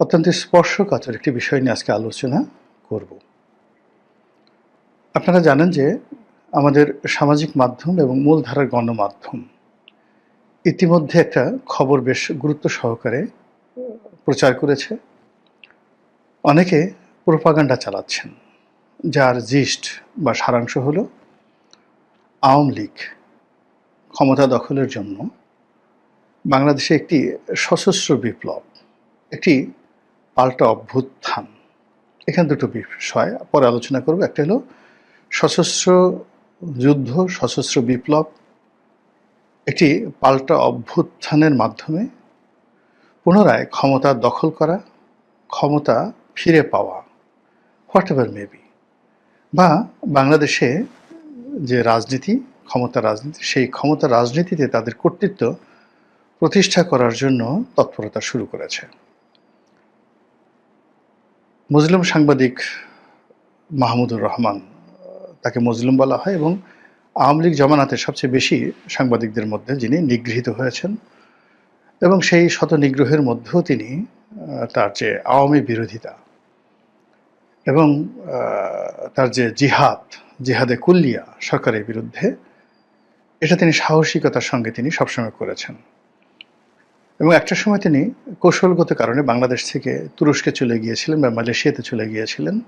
অত্যন্ত স্পর্শকাতর একটি বিষয় নিয়ে আজকে আলোচনা করব। আপনারা জানেন যে আমাদের সামাজিক মাধ্যম এবং মূলধারার গণমাধ্যম ইতিমধ্যে একটা খবর বেশ গুরুত্ব সহকারে প্রচার করেছে। অনেকে প্রোপাগান্ডা চালাচ্ছেন, যার জিস্ট বা সারাংশ হলো আওয়ামী লীগ ক্ষমতা দখলের জন্য। বাংলাদেশে একটি সশস্ত্র বিপ্লব, একটি পাল্টা অভ্যুত্থান। এখানে দুটো বিষয়। পরে আলোচনা করব। একটা হলো সশস্ত্র যুদ্ধ, সশস্ত্র বিপ্লব। এটি পাল্টা অভ্যুত্থানের মাধ্যমে পুনরায় ক্ষমতা দখল করা, ক্ষমতা ফিরে পাওয়া হোয়াট এভার মেবি বা বাংলাদেশে যে রাজনীতি, ক্ষমতা রাজনীতি, সেই ক্ষমতা রাজনীতিতে তাদের কর্তৃত্ব প্রতিষ্ঠা করার জন্য তৎপরতা শুরু করেছে। মুসলিম সাংবাদিক মাহমুদুর রহমান, তাকে মুসলিম বলা হয় এবং আওয়ামী লীগ জমানাতে সবচেয়ে বেশি সাংবাদিকদের মধ্যে যিনি নিগৃহীত হয়েছেন এবং সেই শত নিগ্রহের মধ্যেও তিনি তার যে আওয়ামী বিরোধিতা এবং তার যে জিহাদ, জিহাদে কুল্লিয়া সরকারের বিরুদ্ধে, এটা তিনি সাহসিকতার সঙ্গে তিনি সবসময় করেছেন। এবং একটা সময় তিনি কৌশলগত কারণে বাংলাদেশ থেকে তুরস্কে চলে গিয়েছিলেন বা মালয়েশিয়াতে চলে গিয়েছিলেন।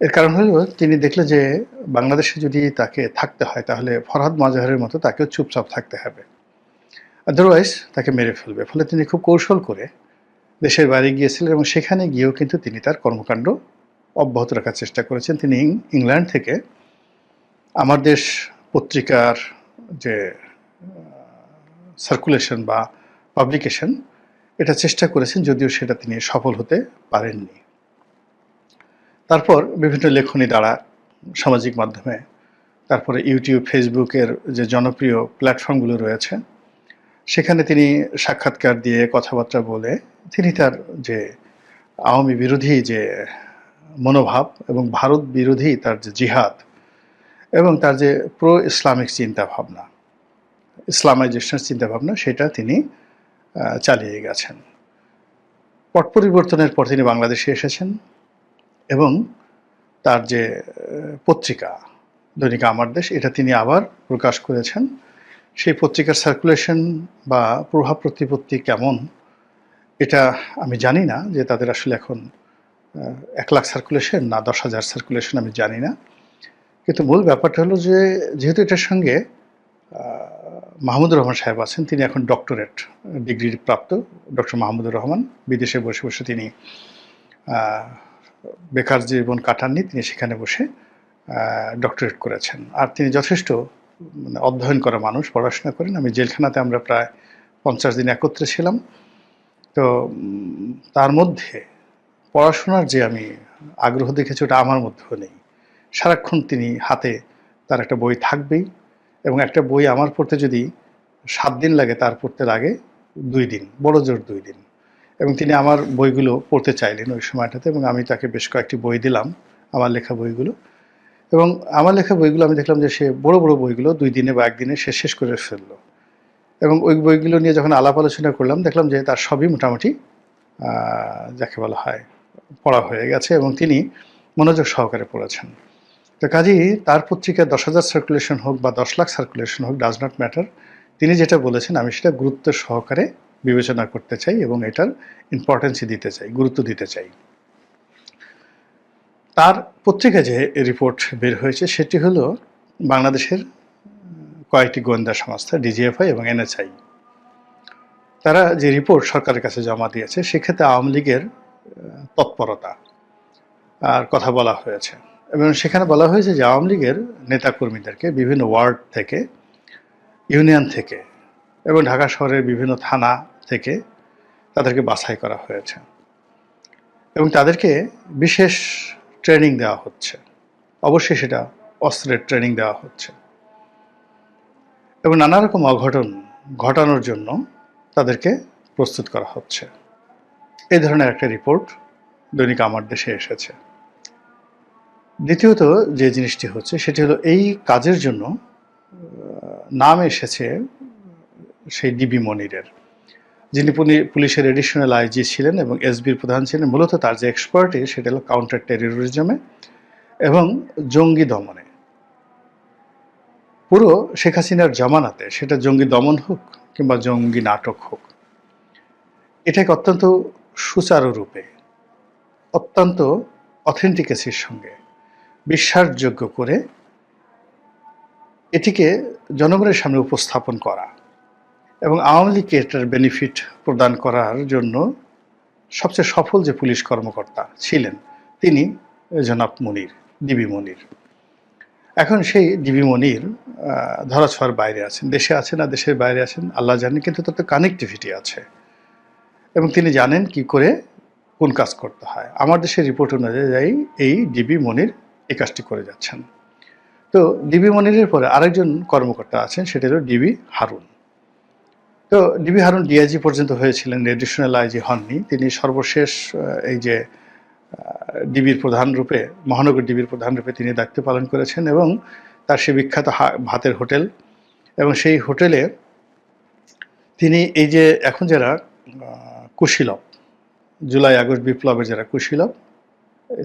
এর কারণ হলো, তিনি দেখলেন যে বাংলাদেশে যদি তাকে থাকতে হয়, তাহলে ফরহাদ মাজাহারের মতো তাকেও চুপচাপ থাকতে হবে। আদারওয়াইজ তাকে মেরে ফেলবে। ফলে তিনি খুব কৌশল করে দেশের বাইরে গিয়েছিলেন এবং সেখানে গিয়েও কিন্তু তিনি তার কর্মকাণ্ড অব্যাহত রাখার চেষ্টা করেছেন। তিনি ইংল্যান্ড থেকে আমার দেশ পত্রিকার যে সার্কুলেশন বা পাবলিকেশন এটা চেষ্টা করেছেন যদিও সেটা তিনি সফল হতে পারেননি। তারপর বিভিন্ন লেখনী দ্বারা সামাজিক মাধ্যমে, তারপরে ইউটিউব ফেসবুকের যে জনপ্রিয় প্ল্যাটফর্মগুলো রয়েছে, সেখানে তিনি সাক্ষাৎকার দিয়ে কথাবার্তা বলে তিনি তার যে আওয়ামী বিরোধী যে মনোভাব এবং ভারত বিরোধী তার যে জিহাদ এবং তার যে প্রো ইসলামিক চিন্তাভাবনা ইসলামাইজেশনের চিন্তাভাবনা, সেটা তিনি চালিয়ে গেছেন। পট পরিবর্তনের পর তিনি বাংলাদেশে এসেছেন এবং তার যে পত্রিকা, দৈনিক আমার দেশ, এটা তিনি আবার প্রকাশ করেছেন। সেই পত্রিকার সার্কুলেশন বা প্রভাব প্রতিপত্তি কেমন, এটা আমি জানি না, যে তাদের আসলে এখন এক লাখ সার্কুলেশন না দশ হাজার সার্কুলেশন আমি জানি না। কিন্তু মূল ব্যাপারটা হলো যে, যেহেতু এটার সঙ্গে মাহমুদুর রহমান সাহেব আছেন, তিনি এখন ডক্টরেট ডিগ্রি প্রাপ্ত ডক্টর মাহমুদুর রহমান। বিদেশে বসে বসে তিনি বেকার জীবন কাটাননি, তিনি সেখানে বসে ডক্টরেট করেছেন। আর তিনি যথেষ্ট মানে অধ্যয়ন করা মানুষ, পড়াশোনা করেন। আমি জেলখানাতে আমরা প্রায় পঞ্চাশ দিন একত্রে ছিলাম। তো তার মধ্যে পড়াশোনার যে আমি আগ্রহ দেখেছি, ওটা আমার মধ্যেও নেই। সারাক্ষণ তিনি হাতে তার একটা বই থাকবেই। এবং একটা বই আমার পড়তে যদি সাত দিন লাগে, তার পড়তে লাগে দুই দিন, বড় জোর দুই দিন। এবং তিনি আমার বইগুলো পড়তে চাইলেন ওই সময়টাতে এবং আমি তাকে বেশ কয়েকটি বই দিলাম, আমার লেখা বইগুলো। এবং আমার লেখা বইগুলো আমি দেখলাম যে সে বড় বড় বইগুলো দুই দিনে বা একদিনে সে শেষ করে ফেলল। এবং ওই বইগুলো নিয়ে যখন আলাপ আলোচনা করলাম, দেখলাম যে তার সবই মোটামুটি যাকে বলা হয়, পড়া হয়ে গেছে এবং তিনি মনোযোগ সহকারে পড়েছেন। তো কাজেই তার পত্রিকায় দশ হাজার সার্কুলেশন হোক বা দশ লাখ সার্কুলেশন হোক ডাজ নট ম্যাটার তিনি যেটা বলেছেন, আমি সেটা গুরুত্ব সহকারে বিবেচনা করতে চাই এবং এটার ইম্পর্টেন্সই দিতে চাই, গুরুত্ব দিতে চাই। তার পত্রিকা যে রিপোর্ট বের হয়েছে, সেটি হলো বাংলাদেশের কয়েকটি গোয়েন্দা সংস্থা ডিজিএফআই এবং এনএসআই তারা যে রিপোর্ট সরকারের কাছে জমা দিয়েছে, সেক্ষেত্রে আওয়ামী লীগের তৎপরতা, আর কথা বলা হয়েছে। এবং সেখানে বলা হয়েছে যে আওয়ামী লীগের নেতাকর্মীদেরকে বিভিন্ন ওয়ার্ড থেকে, ইউনিয়ন থেকে এবং ঢাকা শহরের বিভিন্ন থানা থেকে তাদেরকে বাছাই করা হয়েছে এবং তাদেরকে বিশেষ ট্রেনিং দেওয়া হচ্ছে। অবশ্যই সেটা অস্ত্রের ট্রেনিং দেওয়া হচ্ছে। এবং নানা রকম অঘটন ঘটানোর জন্য তাদেরকে প্রস্তুত করা হচ্ছে। এই ধরনের একটা রিপোর্ট দৈনিক আমার দেশে এসেছে। দ্বিতীয়ত যে জিনিসটি হচ্ছে, সেটি হলো এই কাজের জন্য নাম এসেছে সেই ডিবি মনিরের, যিনি পুলিশের এডিশনাল আইজি ছিলেন এবং এসবির প্রধান ছিলেন। মূলত তার যে এক্সপার্টি সেটা হলো কাউন্টার টেরোরিজমে এবং জঙ্গি দমনে। পুরো শেখ হাসিনার জামানাতে সেটা জঙ্গি দমন হোক কিংবা জঙ্গি নাটক হোক, এটাকে অত্যন্ত সুচারুরূপে, অত্যন্ত অথেন্টিকেসির সঙ্গে বিশ্বাসযোগ্য করে এটিকে জনগণের সামনে উপস্থাপন করা এবং আওয়ামী লীগকে এটার বেনিফিট প্রদান করার জন্য সবচেয়ে সফল যে পুলিশ কর্মকর্তা ছিলেন তিনি জনাব মনির, ডিবি মনির। এখন সেই ডিবি মনির ধরাছোঁয়ার বাইরে আছেন। দেশে আছেন না দেশের বাইরে আছেন, আল্লাহ জানেন, কিন্তু তাতে কানেক্টিভিটি আছে। এবং তিনি জানেন কি করে, কোন কাজ করতে হয়। আমার দেশের রিপোর্ট অনুযায়ী এই ডিবি মনির এই কাজটি করে যাচ্ছেন। তো ডিবি মনিরের পরে আরেকজন কর্মকর্তা আছেন, সেটা হলো ডিবি হারুন। তো ডিবি হারুন ডিআইজি পর্যন্ত হয়েছিলেন এডিশনাল আইজি হননি। তিনি সর্বশেষ এই যে ডিবির প্রধান রূপে, মহানগর ডিবির প্রধান রূপে তিনি দায়িত্ব পালন করেছেন এবং তার সে বিখ্যাত ভাতের হোটেল এবং সেই হোটেলে তিনি এই যে, এখন যারা কুশীলব জুলাই আগস্ট বিপ্লবের যারা কুশীলব এই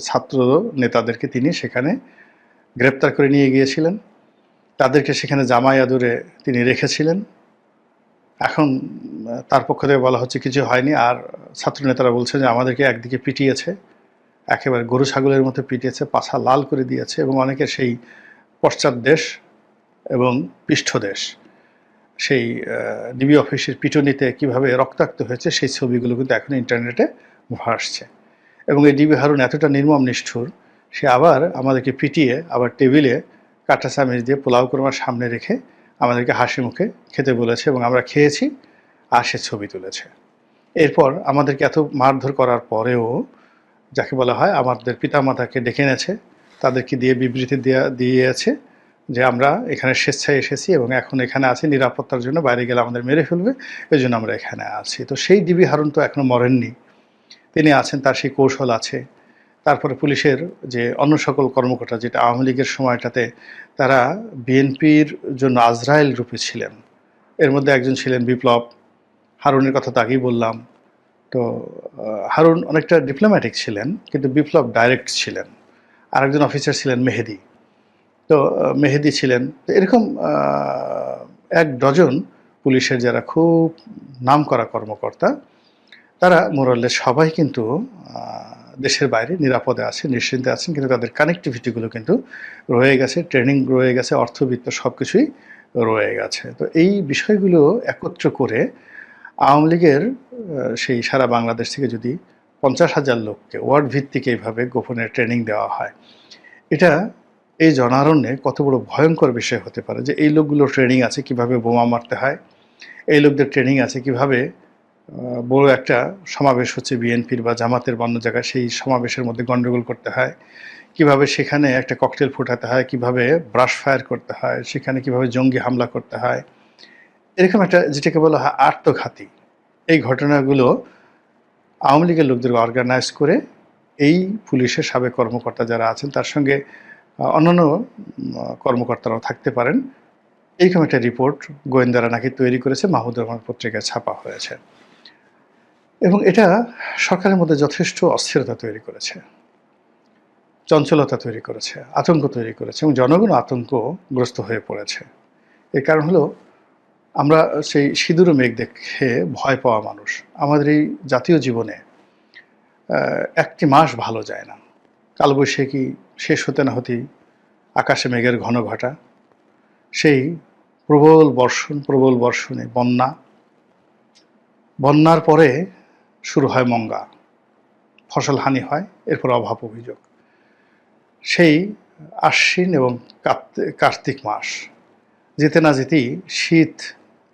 ছাত্র নেতাদেরকে তিনি সেখানে গ্রেপ্তার করে নিয়ে গিয়েছিলেন। তাদেরকে সেখানে জামাই আদরে তিনি রেখেছিলেন। এখন, তার পক্ষ থেকে বলা হচ্ছে কিছু হয়নি। আর ছাত্র নেতারা বলছে যে আমাদেরকে একদিকে পিটিয়েছে, একেবারে গরু ছাগলের মতো পিটিয়েছে, পাছা লাল করে দিয়েছে এবং অনেকে সেই পশ্চাৎ দেশ এবং পৃষ্ঠদেশ সেই ডিবি অফিসের পিটুনিতে কীভাবে রক্তাক্ত হয়েছে সেই ছবিগুলো কিন্তু এখন ইন্টারনেটে ভাসছে এবং এই ডিবি হারুন এতটা নির্মম, নিষ্ঠুর, সে আবার আমাদেরকে পিটিয়ে, আবার টেবিলে কাঁটা চামিচ দিয়ে পোলাও কোরমার সামনে রেখে আমাদেরকে হাসি মুখে খেতে বলেছে এবং আমরা খেয়েছি, আর সে ছবি তুলেছে। এরপর আমাদেরকে এত মারধর করার পরেও যাকে বলা হয় আমাদের পিতামাতাকে ডেকে এনেছে, তাদেরকে দিয়ে বিবৃতি দেওয়া দিয়েছে যে আমরা এখানে স্বেচ্ছায় এসেছি এবং এখন এখানে আছি, নিরাপত্তার জন্য বাইরে গেলে আমাদের মেরে ফেলবে এই জন্য আমরা এখানে আছি। তো সেই ডিবি হারুন তো এখনও মরেননি। তিনি আছেন, তার সেই কৌশল আছে। তারপরে পুলিশের যে অন্য সকল কর্মকর্তা, যেটা আওয়ামী লীগের সময়টাতে তারা বিএনপির জন্য আজরায়েল রূপে ছিলেন। এর মধ্যে একজন ছিলেন বিপ্লব। হারুনের কথা তো আগেই বললাম। তো হারুন অনেকটা ডিপ্লোম্যাটিক ছিলেন, কিন্তু বিপ্লব ডাইরেক্ট ছিলেন। আরেকজন অফিসার ছিলেন মেহেদি। তো মেহেদি ছিলেন। তো এরকম এক ডজন পুলিশের যারা খুব নামকরা কর্মকর্তা তারা মোরাল্লে সবাই কিন্তু দেশের বাইরে নিরাপদে আছে, নিশ্চিন্তে আছেন, কিন্তু তাদের কানেক্টিভিটিগুলো কিন্তু রয়ে গেছে ট্রেনিং রয়ে গেছে, অর্থবিত্ত সব কিছুই রয়ে গেছে। তো এই বিষয়গুলো একত্র করে আওয়ামী লীগের সেই সারা বাংলাদেশ থেকে যদি পঞ্চাশ হাজার লোককে ওয়ার্ড ভিত্তিক এইভাবে গোপনে ট্রেনিং দেওয়া হয়, এটা এই জনারণ্যে কত বড় ভয়ঙ্কর বিষয় হতে পারে যে এই লোকগুলোর ট্রেনিং আছে কীভাবে বোমা মারতে হয়, এই লোকদের ট্রেনিং আছে কীভাবে বড় একটা সমাবেশ হচ্ছে বিএনপির বা জামাতের বা অন্য জায়গায়, সেই সমাবেশের মধ্যে গণ্ডগোল করতে হয়। কীভাবে সেখানে একটা ককটেল ফোটাতে হয়, কীভাবে ব্রাশ ফায়ার করতে হয়, সেখানে কীভাবে জঙ্গি হামলা করতে হয়, এরকম একটা যেটাকে বলা হয় আত্মঘাতী। এই ঘটনাগুলো আওয়ামী লীগের লোকদের অর্গানাইজ করে এই পুলিশের সাবেক কর্মকর্তা যারা আছেন, তার সঙ্গে অন্যান্য কর্মকর্তারাও থাকতে পারেন। এইরকম একটা রিপোর্ট গোয়েন্দারা নাকি তৈরি করেছে মাহমুদুর রহমান পত্রিকায় ছাপা হয়েছে। এবং এটা সরকারের মধ্যে যথেষ্ট অস্থিরতা তৈরি করেছে, চঞ্চলতা তৈরি করেছে, আতঙ্ক তৈরি করেছে এবং জনগণ আতঙ্কগ্রস্ত হয়ে পড়েছে। এর কারণ হলো, আমরা সেই সিঁদুর মেঘ দেখে ভয় পাওয়া মানুষ। আমাদের এই জাতীয় জীবনে একটি মাস ভালো যায় না। কালবৈশাখী শেষ হতে না হতেই আকাশে মেঘের ঘন ঘটা। সেই প্রবল বর্ষণ, প্রবল বর্ষণে বন্যা। বন্যার পরে শুরু হয় মঙ্গা। ফসল হানি হয়, এরপর অভাব অভিযোগ। সেই আশ্বিন এবং কার্তিক মাস, যেতে না যেতেই শীত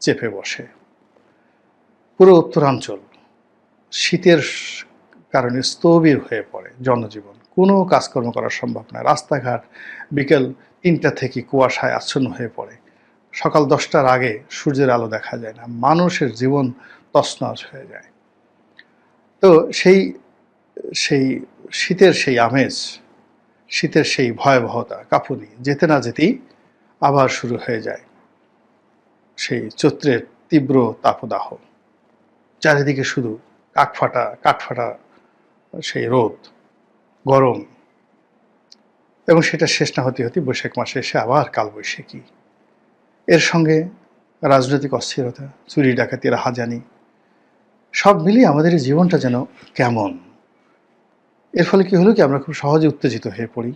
চেপে বসে। পুরো উত্তরাঞ্চল শীতের কারণে স্থবির হয়ে পড়ে জনজীবন। কোনো কাজকর্ম করা সম্ভব নয়। রাস্তাঘাট বিকেল তিনটা থেকে কুয়াশায় আচ্ছন্ন হয়ে পড়ে। সকাল দশটার আগে সূর্যের আলো দেখা যায় না। মানুষের জীবন তছনছ হয়ে যায়। তো সেই সেই শীতের সেই আমেজ, শীতের সেই ভয়াবহতা, কাঁপুনি, যেতে না যেতেই আবার শুরু হয়ে যায় সেই চৈত্রের তীব্র তাপদাহ। চারিদিকে শুধু কাকফাটা কাঠফাটা সেই রোদ, গরম। এবং সেটা শেষ না হতে হতে বৈশাখ মাসে এসে আবার কালবৈশাখী। এর সঙ্গে রাজনৈতিক অস্থিরতা, চুরি ডাকাতি রাহাজানি সব মিলিয়ে আমাদের এই জীবনটা যেন কেমন। এর ফলে কি হলো কি, আমরা খুব সহজে উত্তেজিত হয়ে পড়ি,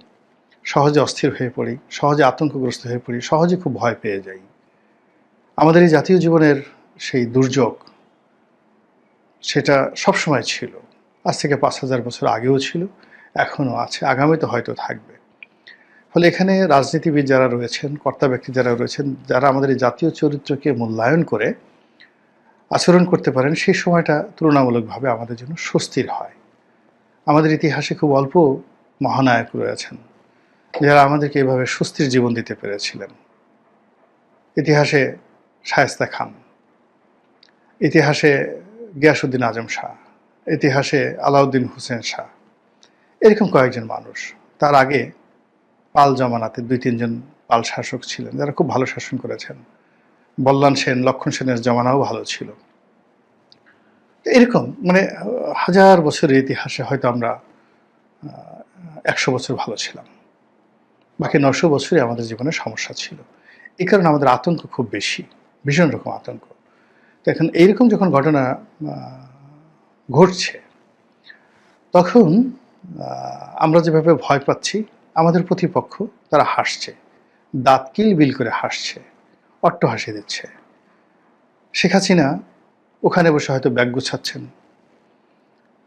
সহজে অস্থির হয়ে পড়ি, সহজে আতঙ্কগ্রস্ত হয়ে পড়ি, সহজে খুব ভয় পেয়ে যাই। আমাদের এই জাতীয় জীবনের সেই দুর্যোগ, সেটা সবসময় ছিল। আজ থেকে পাঁচ হাজার বছর আগেও ছিল, এখনও আছে, আগামীতে হয়তো থাকবে। ফলে এখানে রাজনীতিবিদ যারা রয়েছেন, কর্তা ব্যক্তি যারা রয়েছেন, যারা আমাদের এই জাতীয় চরিত্রকে মূল্যায়ন করে আচরণ করতে পারেন, সেই সময়টা তুলনামূলকভাবে আমাদের জন্য স্বস্তির হয়। আমাদের ইতিহাসে খুব অল্প মহানায়ক রয়েছেন, যারা আমাদেরকে এভাবে স্বস্তির জীবন দিতে পেরেছিলেন। ইতিহাসে শায়েস্তা খান, ইতিহাসে গিয়াসুদ্দিন আজম শাহ, ইতিহাসে আলাউদ্দিন হুসেন শাহ, এরকম কয়েকজন মানুষ। তার আগে পাল জমানাতে দুই তিনজন পাল শাসক ছিলেন, যারা খুব ভালো শাসন করেছেন। বল্লান সেন, লক্ষণ সেনের জমানাও ভালো ছিল। এরকম মানে হাজার বছরের ইতিহাসে হয়তো আমরা একশো বছর ভালো ছিলাম। বাকি নশো বছরই আমাদের জীবনে সমস্যা ছিল। এই কারণে আমাদের আতঙ্ক খুব বেশি, ভীষণ রকম আতঙ্ক। তো এখন এইরকম যখন ঘটনা ঘটছে, তখন আমরা যেভাবে ভয় পাচ্ছি, আমাদের প্রতিপক্ষ, তারা হাসছে। দাঁত কিল বিল করে হাসছে। অট্ট হাসি দিচ্ছে। শেখ হাসিনা ওখানে বসে হয়তো ব্যাগ গুছাচ্ছেন।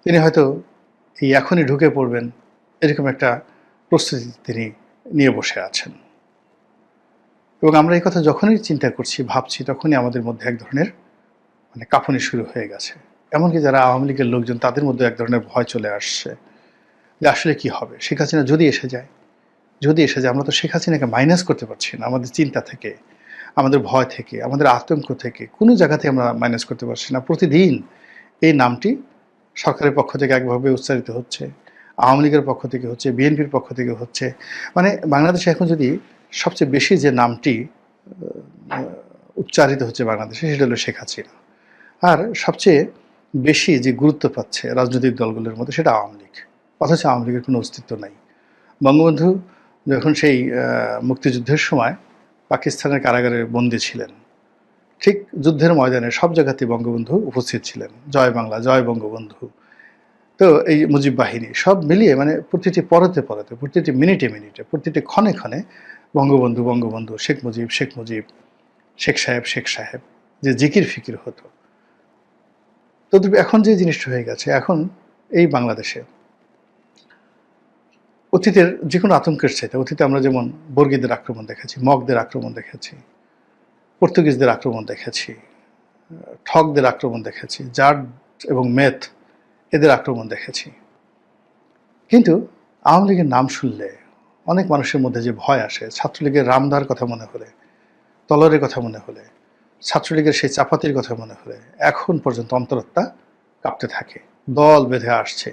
তিনি হয়তো এই এখনই ঢুকে পড়বেন এরকম একটা প্রস্তুতি তিনি নিয়ে বসে আছেন। এবং আমরা এই কথা যখনই চিন্তা করছি, ভাবছি, তখনই আমাদের মধ্যে এক ধরনের মানে কাঁপুনি শুরু হয়ে গেছে। এমনকি যারা আওয়ামী লীগের লোকজন, তাদের মধ্যে এক ধরনের ভয় চলে আসছে যে আসলে কি হবে? শেখ হাসিনা যদি এসে যায়, যদি এসে যায়, আমরা তো শেখ হাসিনাকে মাইনাস করতে পারছি না। আমাদের চিন্তা থেকে আমাদের ভয় থেকে, আমাদের আতঙ্ক থেকে, কোনো জায়গাতে আমরা মাইনাস করতে পারছি না। প্রতিদিন এই নামটি সরকারের পক্ষ থেকে একভাবে উচ্চারিত হচ্ছে, আওয়ামী লীগের পক্ষ থেকে হচ্ছে, বিএনপির পক্ষ থেকে হচ্ছে। মানে বাংলাদেশে এখন যদি সবচেয়ে বেশি যে নামটি উচ্চারিত হচ্ছে বাংলাদেশে, সেটা হলো শেখ হাসিনা। আর সবচেয়ে বেশি যে গুরুত্ব পাচ্ছে রাজনৈতিক দলগুলোর মধ্যে, সেটা আওয়ামী লীগ। অথচ আওয়ামী লীগের কোনো অস্তিত্ব নাই। বঙ্গবন্ধু যখন সেই মুক্তিযুদ্ধের সময় পাকিস্তানের কারাগারে বন্দী ছিলেন। ঠিক যুদ্ধের ময়দানে সব জায়গাতেই বঙ্গবন্ধু উপস্থিত ছিলেন। জয় বাংলা, জয় বঙ্গবন্ধু। তো এই মুজিব বাহিনী সব মিলিয়ে মানে প্রতিটি পরতে পরতে, প্রতিটি মিনিটে মিনিটে, প্রতিটি ক্ষণে ক্ষণে বঙ্গবন্ধু বঙ্গবন্ধু, শেখ মুজিব শেখ মুজিব, শেখ সাহেব শেখ সাহেব, যে জিকির ফিকির হতো। তো এখন যে জিনিসটা হয়ে গেছে, এখন এই বাংলাদেশে অতীতের যে কোনো আতঙ্কের চাইতে, অতীতে আমরা যেমন বর্গীদের আক্রমণ দেখেছি মগদের আক্রমণ দেখেছি পর্তুগিজদের আক্রমণ দেখেছি ঠকদের আক্রমণ দেখেছি জার্ড এবং মেথ এদের আক্রমণ দেখেছি কিন্তু আওয়ামী লীগের নাম শুনলে অনেক মানুষের মধ্যে যে ভয় আসে, ছাত্রলীগের রামদার কথা মনে হলে, তলরের কথা মনে হলে, ছাত্রলীগের সেই চাপাতির কথা মনে হলে, এখন পর্যন্ত অন্তরত্বা কাঁপতে থাকে, দল বেঁধে আসছে।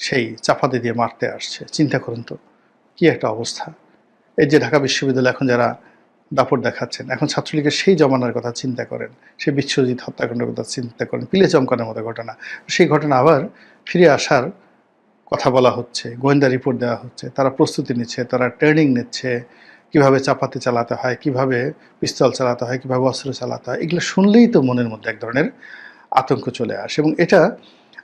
সেই চাপাতি দিয়ে মারতে আসছে। চিন্তা করুন তো, কী একটা অবস্থা। এই যে ঢাকা বিশ্ববিদ্যালয় এখন যারা দাপট দেখাচ্ছেন, এখন ছাত্রলীগের সেই জমানার কথা চিন্তা করেন, সেই বিশ্বজিৎ হত্যাকাণ্ডের কথা চিন্তা করেন, পিলে চমকানোর মতো ঘটনা। সেই ঘটনা আবার ফিরে আসার কথা বলা হচ্ছে, গোয়েন্দা রিপোর্ট দেওয়া হচ্ছে, তারা প্রস্তুতি নিচ্ছে, তারা ট্রেনিং নিচ্ছে, কীভাবে চাপাতে চালাতে হয়, কীভাবে পিস্তল চালাতে হয়, কীভাবে অস্ত্র চালাতে হয়, এগুলো শুনলেই তো মনের মধ্যে এক ধরনের আতঙ্ক চলে আসে। এবং এটা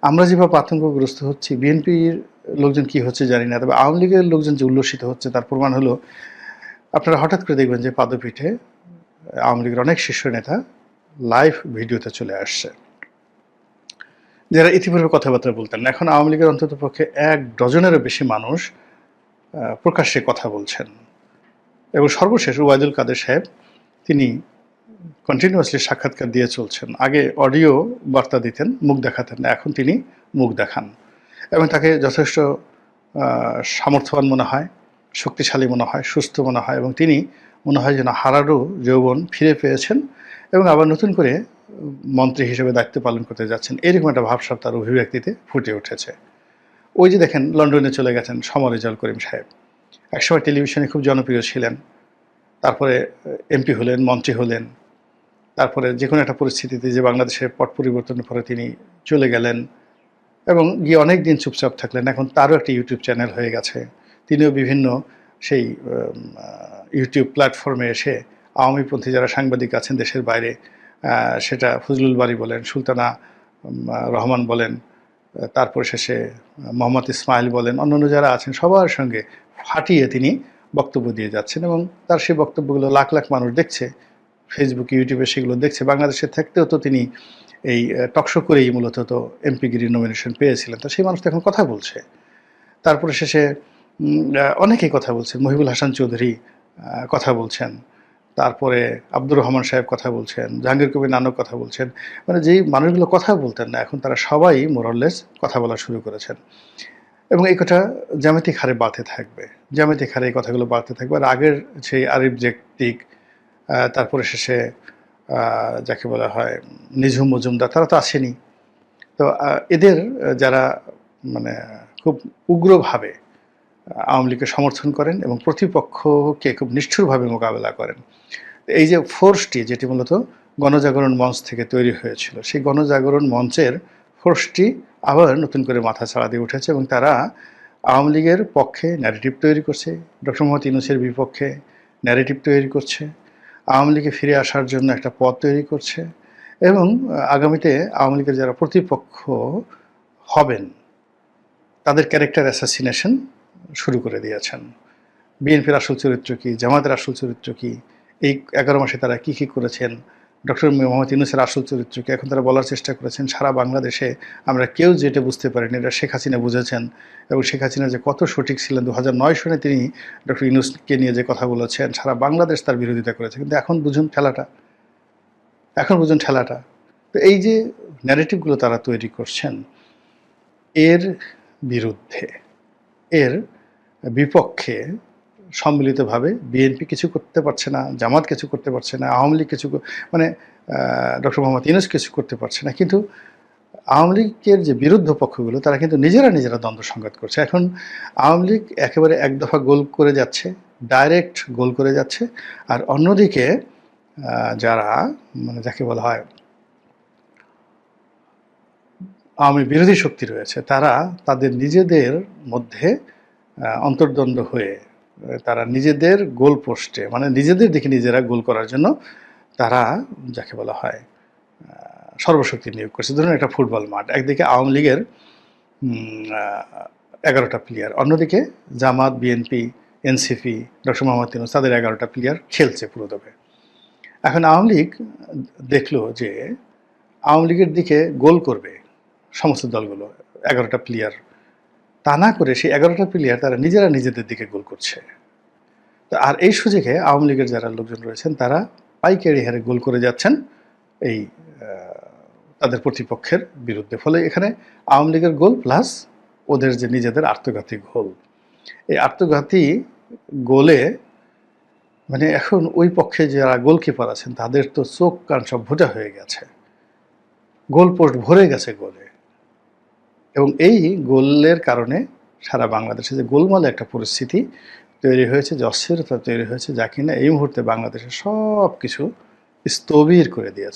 আমরা যেভাবে আতঙ্কগ্রস্ত হচ্ছি, বিএনপির লোকজন কি হচ্ছে জানি না, তবে আওয়ামী লীগের লোকজন যে উল্লসিত হচ্ছে তার প্রমাণ হলো, আপনারা হঠাৎ করে দেখবেন যে পাদপীঠে আওয়ামী লীগের অনেক শীর্ষ নেতা লাইভ ভিডিওতে চলে আসছে। যারা ইতিপূর্বে কথাবার্তা বলতেন এখন আওয়ামী লীগের অন্তত পক্ষে এক ডজনেরও বেশি মানুষ প্রকাশ্যে কথা বলছেন। এবং সর্বশেষ ওয়াইদুল কাদের সাহেব, তিনি কন্টিনিউয়াসলি সাক্ষাৎকার দিয়ে চলছেন। আগে অডিও বার্তা দিতেন, মুখ দেখাতেন না। এখন তিনি মুখ দেখান। এবং তাকে যথেষ্ট সামর্থ্যবান মনে হয়, শক্তিশালী মনে হয়, সুস্থ মনে হয় এবং তিনি মনে হয় যেন হারারও যৌবন ফিরে পেয়েছেন এবং আবার নতুন করে মন্ত্রী হিসেবে দায়িত্ব পালন করতে যাচ্ছেন। এরকম একটা ভাবসাব তার অভিব্যক্তিতে ফুটে উঠেছে। ওই যে দেখেন, লন্ডনে চলে গেছেন সমর রেজাল করিম সাহেব। একসময় টেলিভিশনে খুব জনপ্রিয় ছিলেন। তারপরে এমপি হলেন, মন্ত্রী হলেন। তারপরে যে কোনো একটা পরিস্থিতিতে যে বাংলাদেশের পট পরিবর্তনের পরে তিনি চলে গেলেন এবং গিয়ে অনেক দিন চুপচাপ থাকলেন। এখন তারও একটা ইউটিউব চ্যানেল হয়ে গেছে। তিনিও বিভিন্ন সেই ইউটিউব প্ল্যাটফর্মে এসে আওয়ামীপন্থী যারা সাংবাদিক আছেন দেশের বাইরে সেটা ফজলুল বাড়ি বলেন, সুলতানা রহমান বলেন তারপর শেষে মোহাম্মদ ইসমাইল বলেন, অন্যান্য যারা আছেন, সবার সঙ্গে ফাটিয়ে তিনি বক্তব্য দিয়ে যাচ্ছেন এবং তার সেই বক্তব্যগুলো লাখ লাখ মানুষ দেখছে। ফেসবুক ইউটিউবে সেগুলো দেখছে। বাংলাদেশে থাকতেও তো তিনি এই টকশো করেই মূলত তো এমপিগিরি নমিনেশন পেয়েছিলেন। তো সেই মানুষ তো এখন কথা বলছে। তারপরে শেষে অনেকেই কথা বলছেন মহিবুল হাসান চৌধুরী কথা বলছেন। তারপরে আব্দুর রহমান সাহেব কথা বলছেন। জাহাঙ্গীর কবির নানক কথা বলছেন। মানে যেই মানুষগুলো কথা বলতেন না এখন তারা সবাই মোরললেস কথা বলা শুরু করেছেন। এবং এই কথা জ্যামিতিক হারে বাড়তে থাকবে। জ্যামিতিক হারে এই কথাগুলো বাড়তে থাকবে। আর আগের সেই আরিফ জেকটিক আহ, তারপরে শেষে যাকে বলা হয় নিঝুম মজুমদার, তারা তো আসেনি। তো এদের যারা মানে খুব উগ্রভাবে আওয়ামী লীগকে সমর্থন করেন এবং প্রতিপক্ষকে খুব নিষ্ঠুরভাবে মোকাবেলা করেন, এই যে ফোর্সটি, যেটি মূলত গণজাগরণ মঞ্চ থেকে তৈরি হয়েছিল, সেই গণজাগরণ মঞ্চের ফোর্সটি আবার নতুন করে মাথা ছাড়া দিয়ে উঠেছে এবং তারা আওয়ামী লীগের পক্ষে ন্যারেটিভ তৈরি করছে। ডক্টর মোহাম্মদ ইউনুসের বিপক্ষে ন্যারেটিভ তৈরি করছে। আওয়ামী লীগে ফিরে আসার জন্য একটা পথ তৈরি করছে এবং আগামীতে আওয়ামী লীগের যারা প্রতিপক্ষ হবেন, তাদের ক্যারেক্টার অ্যাসাসিনেশন শুরু করে দিয়েছেন। বিএনপির আসল চরিত্র কী? জামাতের আসল চরিত্র কী? এই এগারো মাসে তারা কী কী করেছেন? ডক্টর মোহাম্মদ ইউনুসের আসল চরিত্র কি এখন তারা বলার চেষ্টা করেছেন, সারা বাংলাদেশে আমরা কেউ যেটা বুঝতে পারিনি, এটা শেখ হাসিনা বুঝেছেন। এবং শেখ হাসিনা যে কত সঠিক ছিলেন দু হাজার নয় সনে তিনি ডক্টর ইউনুসকে নিয়ে যে কথা বলেছেন, সারা বাংলাদেশ তার বিরোধিতা করেছে। কিন্তু এখন বুঝুন ঠেলাটা। এখন বুঝুন ঠেলাটা। তো এই যে ন্যারেটিভগুলো তারা তৈরি করছেন, এর বিরুদ্ধে, এর বিপক্ষে সম্মিলিতভাবে বিএনপি কিছু করতে পারছে না, জামাত কিছু করতে পারছে না, আওয়ামী লীগ কিছু মানে ডক্টর মোহাম্মদ ইউনুস কিছু করতে পারছে না। কিন্তু আওয়ামী লীগের যে বিরুদ্ধ পক্ষগুলো, তারা কিন্তু নিজেরা নিজেরা দ্বন্দ্ব সংঘাত করছে। এখন আওয়ামী লীগ একেবারে এক দফা গোল করে যাচ্ছে, ডাইরেক্ট গোল করে যাচ্ছে। আর অন্যদিকে যারা মানে যাকে বলা হয় আওয়ামী বিরোধী শক্তি রয়েছে, তারা তাদের নিজেদের মধ্যে অন্তর্দ্বন্দ্ব হয়ে তারা নিজেদের গোল পোস্টে মানে নিজেদের দিকে নিজেরা গোল করার জন্য তারা যাকে বলা হয় সর্বশক্তি নিয়োগ করছে। ধরুন একটা ফুটবল মাঠ, একদিকে আওয়ামী লীগের এগারোটা প্লেয়ার অন্যদিকে Jamaat BNP NCP doctor Mohammad Yunus, তাদের এগারোটা প্লেয়ার খেলছে পুরোদমে। এখন আওয়ামী লীগ দেখল যে, আওয়ামী লীগের দিকে গোল করবে সমস্ত দলগুলো, এগারোটা প্লেয়ার তা না করে সেই এগারোটা প্লেয়ার তারা নিজেরা নিজেদের দিকে গোল করছে। তো আর এই সুযোগে আওয়ামী লীগের যারা লোকজন রয়েছেন, তারা পাইকারি হারে গোল করে যাচ্ছেন এই তাদের প্রতিপক্ষের বিরুদ্ধে। ফলে এখানে আওয়ামী লীগের গোল প্লাস ওদের যে নিজেদের আত্মঘাতী গোল। এই আত্মঘাতী গোলে মানে এখন ওই পক্ষে যারা গোলকিপার আছেন, তাদের তো চোখ কান সব ভোটা হয়ে গেছে। গোল পোস্ট ভরে গেছে গোলে। এবং এই গোলের কারণে সারা বাংলাদেশে যে গোলমালে একটা পরিস্থিতি তৈরি হয়েছে, যে অস্থিরতা তৈরি হয়েছে, যা কিনা এই মুহূর্তে বাংলাদেশের সব কিছু স্থবির করে দিয়েছে।